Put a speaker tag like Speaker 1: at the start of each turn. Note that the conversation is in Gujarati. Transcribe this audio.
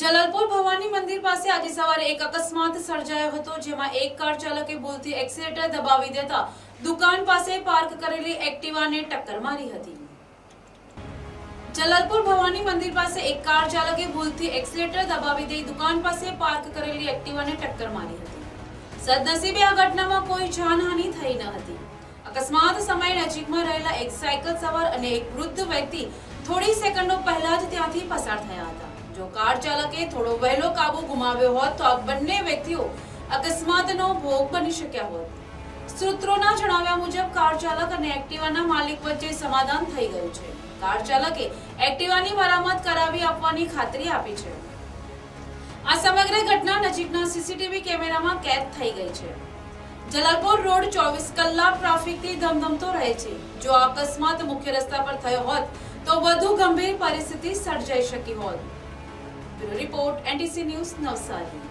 Speaker 1: જલાલપુર ભવાની મંદિર પાસે આજે સવારે એક અકસ્માત સર્જાયો હતો, જેમાં એક કાર ચાલકે ભૂલથી એક્સિલેટર દબાવી દેતા દુકાન પાસે પાર્ક કરેલી એક્ટિવાને ટક્કર મારી હતી. જલાલપુર ભવાની મંદિર પાસે એક કાર ચાલકે ભૂલથી એક્સિલેટર દબાવી દઈ દુકાન પાસે પાર્ક કરેલી એક્ટિવાને ટક્કર મારી હતી. સદનસીબે આ ઘટનામાં કોઈ જાનહાનિ થઈ ન હતી. અકસ્માત સમયે નજીકમાં રહેલા એક સાયકલ સવાર અને એક વૃદ્ધ વ્યક્તિ થોડી સેકન્ડો પહેલા જ ત્યાંથી પસાર થયા હતા. જો કાર ચાલકે થોડો વહેલો કાબુ ગુમાવ્યો હોત તો આ બંને વ્યક્તિઓ અકસ્માતનો ભોગ બની શક્યા હોત. સૂત્રોના જણાવ્યા મુજબ કાર ચાલક અને એક્ટિવાના માલિક વચ્ચે સમાધાન થઈ ગયું છે. કાર ચાલકે એક્ટિવાની મરામત કરાવી આપવાની ખાતરી આપી છે. આ સમગ્ર ઘટના નજીકના સીસીટીવી કેમેરામાં કેદ થઈ ગઈ છે. જલાલપુર રોડ ચોવીસ કલાક ટ્રાફિકથી ધમધમતો રહે છે. જો અકસ્માત મુખ્ય રસ્તા પર થયો હોત તો વધુ ગંભીર પરિસ્થિતિ સર્જાઈ શકી હોત. Report NTC news Navsari.